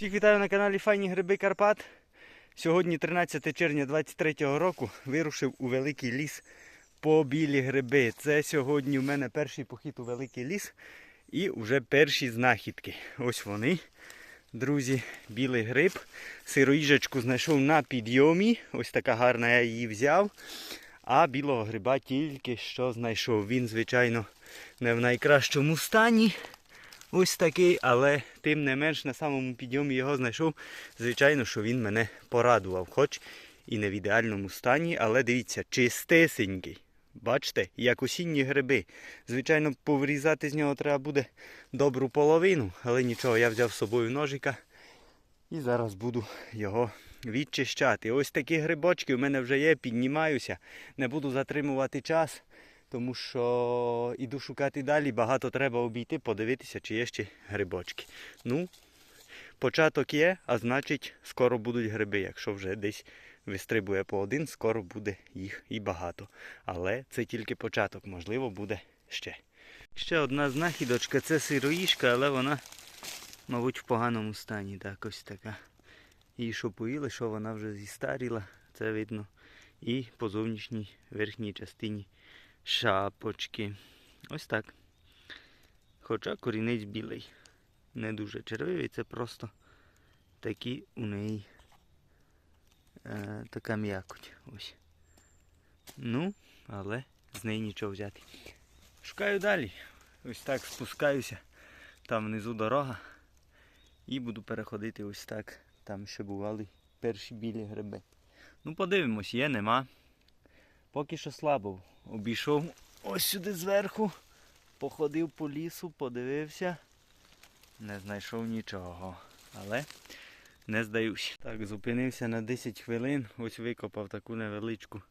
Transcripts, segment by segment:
Всіх вітаю на каналі Файні Гриби Карпат. Сьогодні 13 червня 23 року вирушив у великий ліс по білі гриби. Це сьогодні у мене перший похід у великий ліс і вже перші знахідки. Ось вони. Друзі, білий гриб. Сироїжечку знайшов на підйомі. Ось така гарна я її взяв. А білого гриба тільки що знайшов. Він, звичайно, не в найкращому стані. Ось такий, але тим не менш на самому підйомі його знайшов. Звичайно, що він мене порадував, хоч і не в ідеальному стані, але дивіться, чистесенький. Бачите, як осінні гриби. Звичайно, поврізати з нього треба буде добру половину, але нічого, я взяв з собою ножика і зараз буду його відчищати. Ось такі грибочки у мене вже є, піднімаюся, не буду затримувати час тому що іду шукати далі, багато треба обійти, подивитися, чи є ще грибочки. Ну, початок є, а значить скоро будуть гриби. Якщо вже десь вистрибує по один, скоро буде їх і багато. Але це тільки початок, можливо, буде ще. Ще одна знахідочка це сироїшка, але вона, мабуть, в поганому стані. Так, ось така. Її що поїли, що вона вже зістаріла, це видно. І по зовнішній верхній частині шапочки. Ось так. Хоча корінець білий. Не дуже червивий, це просто такі у неї е, така м'якоть. Ось. Ну, але з неї нічого взяти. Шукаю далі. Ось так спускаюся. Там внизу дорога. І буду переходити ось так. Там ще бували перші білі гриби. Ну, подивимось, є, нема. Поки що слабо. Обійшов ось сюди зверху, походив по лісу, подивився, не знайшов нічого. Але не здаюсь. Так, зупинився на 10 хвилин, ось викопав таку невеличку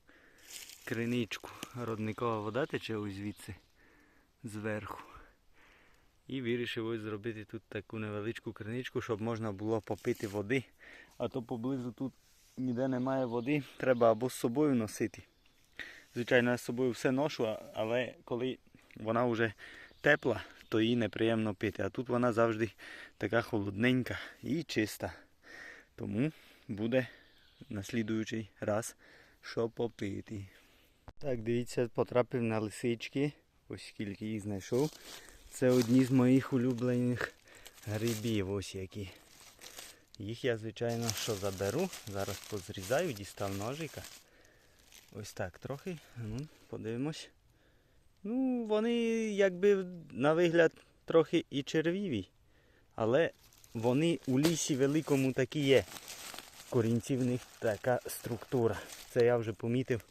криничку. Родникова вода тече ось звідси зверху. І вирішив ось зробити тут таку невеличку криничку, щоб можна було попити води. А то поблизу тут ніде немає води, треба або з собою носити. Звичайно, з собою все ношу, але коли вона вже тепла, то її неприємно пити. А тут вона завжди така холодненька і чиста. Тому буде на слідуючий раз що попити. Так, дивіться, потрапив на лисички. Ось скільки їх знайшов. Це одні з моїх улюблених грибів. Ось які. Їх я, звичайно, що заберу. Зараз позрізаю, дістав ножика. Ось так трохи. Ну, подивимось. Ну, вони якби на вигляд трохи і червіві. Але вони у лісі великому такі є. Корінці в них така структура. Це я вже помітив.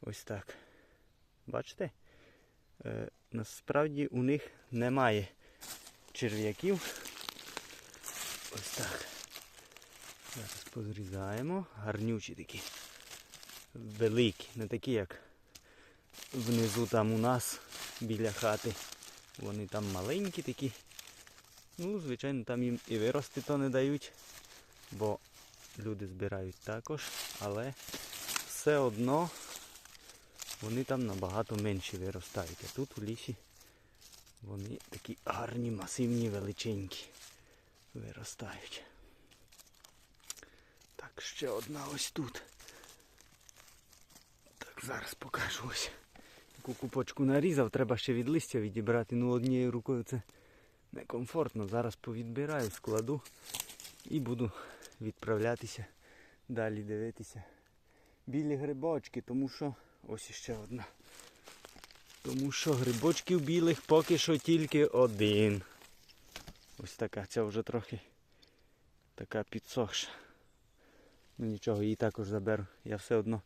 Ось так. Бачите? Е, насправді у них немає черв'яків. Ось так. Зараз позрізаємо. Гарнючі такі великі, не такі, як внизу там у нас біля хати. Вони там маленькі такі. Ну, звичайно, там їм і вирости то не дають, бо люди збирають також, але все одно вони там набагато менші виростають. А тут у лісі вони такі гарні, масивні, величенькі виростають. Так, ще одна ось тут. Зараз покажу ось. Таку купочку нарізав, треба ще від листя відібрати. Ну однією рукою це некомфортно. Зараз повідбираю, складу і буду відправлятися далі дивитися. Білі грибочки, тому що ось іще одна. Тому що грибочків білих поки що тільки один. Ось така, ця вже трохи така підсохша. Ну нічого, її також заберу. Я все одно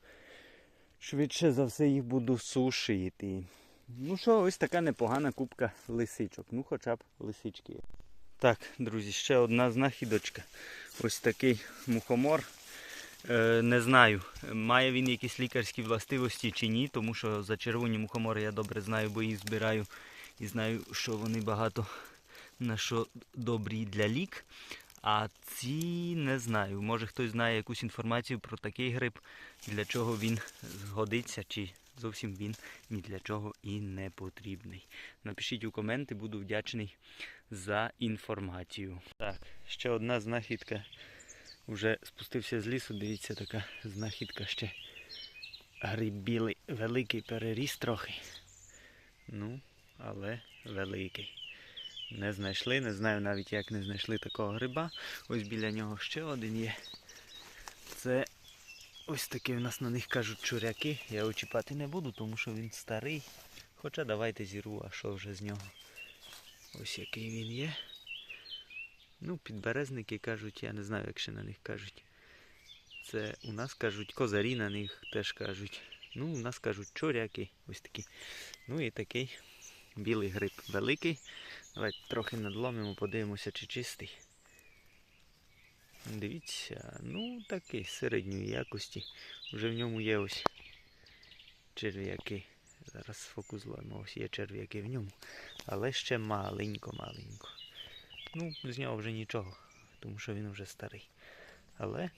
швидше за все їх буду сушити. Ну що, ось така непогана кубка лисичок. Ну хоча б лисички. є. Так, друзі, ще одна знахідочка. Ось такий мухомор. Е, не знаю, має він якісь лікарські властивості чи ні, тому що за червоні мухомори я добре знаю, бо їх збираю і знаю, що вони багато на що добрі для лік. А ці не знаю. Може хтось знає якусь інформацію про такий гриб, для чого він згодиться, чи зовсім він ні для чого і не потрібний. Напишіть у коменти, буду вдячний за інформацію. Так, ще одна знахідка. Уже спустився з лісу, дивіться, така знахідка ще. Гриб білий, великий переріс трохи. Ну, але великий. Не знайшли, не знаю навіть як не знайшли такого гриба. Ось біля нього ще один є. Це ось такі в нас на них кажуть чуряки. Я його чіпати не буду, тому що він старий. Хоча давайте зірву, а що вже з нього. Ось який він є. Ну, підберезники кажуть, я не знаю, як ще на них кажуть. Це у нас кажуть козарі на них теж кажуть. Ну, у нас кажуть чоряки, ось такі. Ну і такий білий гриб великий. Давайте трохи надломимо, подивимося, чи чистий. Дивіться, ну такий середньої якості. Вже в ньому є ось черв'яки. Зараз фокус зловимо, ось є черв'яки в ньому. Але ще маленько-маленько. Ну, з нього вже нічого, тому що він вже старий. Але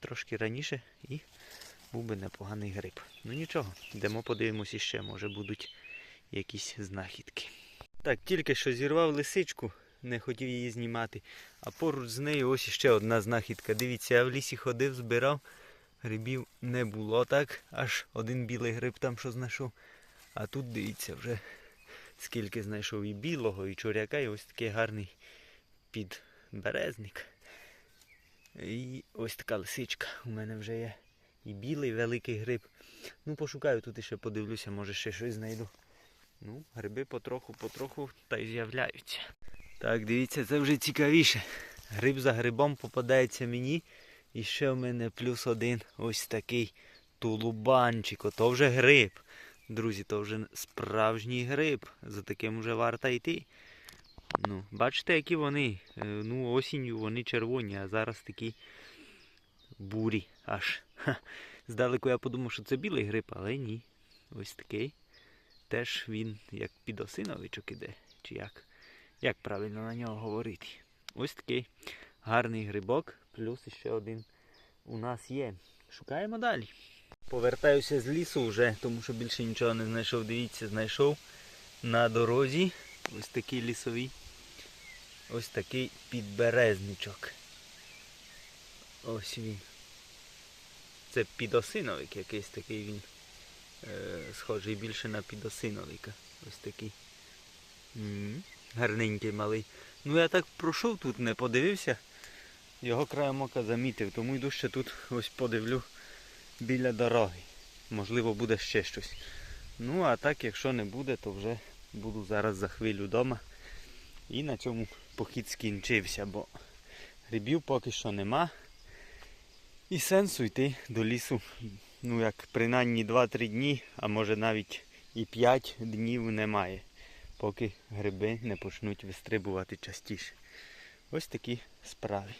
трошки раніше і був би непоганий гриб. Ну нічого, йдемо подивимось іще, може будуть якісь знахідки. Так, тільки що зірвав лисичку, не хотів її знімати. А поруч з нею ось іще одна знахідка. Дивіться, я в лісі ходив, збирав, грибів не було так, аж один білий гриб там що знайшов. А тут дивіться вже скільки знайшов і білого, і чоряка, і ось такий гарний підберезник. І ось така лисичка у мене вже є. І білий великий гриб. Ну, пошукаю тут іще подивлюся, може ще щось знайду. Ну, гриби потроху-потроху та й з'являються. Так, дивіться, це вже цікавіше. Гриб за грибом попадається мені. І ще в мене плюс один ось такий тулубанчик. Ото вже гриб. Друзі, то вже справжній гриб. За таким вже варто йти. Ну, бачите, які вони. Е, Ну, осінню вони червоні, а зараз такі бурі аж. Ха. Здалеку я подумав, що це білий гриб, але ні. Ось такий. Теж він як підосиновичок іде. Чи як? Як правильно на нього говорити? Ось такий гарний грибок, плюс ще один у нас є. Шукаємо далі. Повертаюся з лісу вже, тому що більше нічого не знайшов. Дивіться, знайшов на дорозі. Ось такий лісовий. Ось такий підберезничок. Ось він. Це підосиновик якийсь такий він. Е, схожий більше на підосиновика. Ось такий. М, Гарненький малий. Ну я так пройшов тут, не подивився. Його краєм ока замітив, тому йду ще тут ось подивлю біля дороги. Можливо буде ще щось. Ну а так, якщо не буде, то вже буду зараз за хвилю вдома. І на цьому похід скінчився, бо грибів поки що нема. І сенсу йти до лісу, ну як принаймні 2-3 дні, а може навіть і 5 днів немає, поки гриби не почнуть вистрибувати частіше. Ось такі справи.